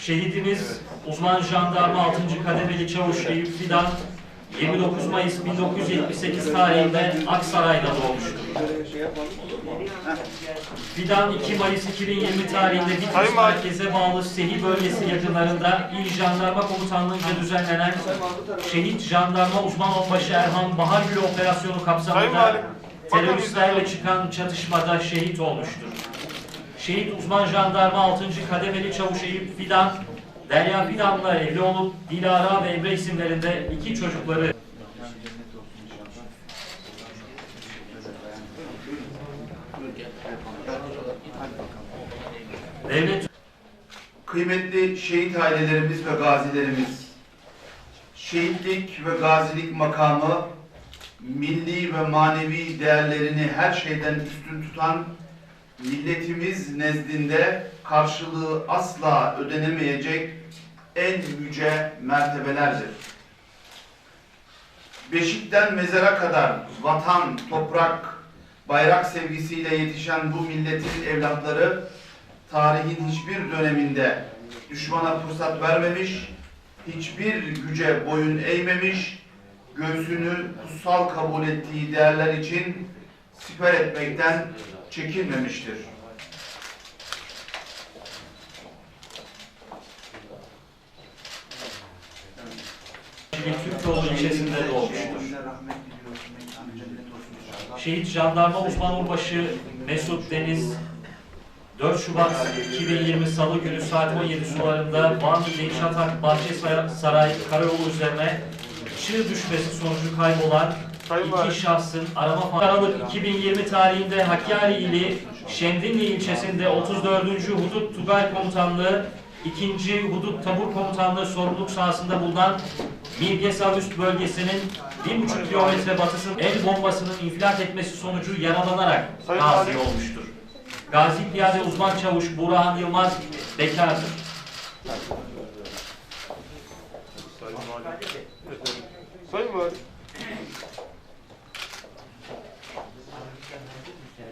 Şehidimiz uzman jandarma 6. kademeli çavuş Eyüp Fidan 29 Mayıs 1978 tarihinde Aksaray'da doğmuştur. Fidan 2 Mayıs 2020 tarihinde Bitlis merkeze bağlı Sehi bölgesi yakınlarında İl Jandarma Komutanlığı'nca düzenlenen Şehit Jandarma Uzman Onbaşı Erhan Bahargül operasyonu kapsamında teröristlerle çıkan çatışmada şehit olmuştur. Şehit uzman jandarma 6. kademeli çavuş Eyüp Fidan, Derya Fidan'la evli olup Dilara ve Emre isimlerinde iki çocukları devlet Kıymetli şehit ailelerimiz ve gazilerimiz, şehitlik ve gazilik makamı milli ve manevi değerlerini her şeyden üstün tutan milletimiz nezdinde karşılığı asla ödenemeyecek en yüce mertebelerdir. Beşikten mezara kadar vatan, toprak, bayrak sevgisiyle yetişen bu milletin evlatları tarihin hiçbir döneminde düşmana fırsat vermemiş, hiçbir güce boyun eğmemiş, göğsünü kutsal kabul ettiği değerler için siper etmekten çekinmemiştir. Türkoğlu ilçesinde doğmuştur. Şehit jandarma uzman onbaşı Mesut Deniz 4 Şubat 2020 Salı günü saat 17 sularında Van ili Çatak Bahçesaray Karayolu üzerine çığ düşmesi sonucu kaybolan Sayın Valim. iki şahsın arama Aralık 2020 tarihinde Hakkari ili Şemdinli ilçesinde 34. Hudut Tugay Komutanlığı 2. Hudut Tabur Komutanlığı sorumluluk sahasında bulunan Milgesal üst bölgesinin 1,5 kilometre batısının el bombasının infilak etmesi sonucu yaralanarak Sayın gazi Valim. olmuştur. Gazi Piyade Uzman Çavuş Burhan Yılmaz bekardır. Sayın Valim.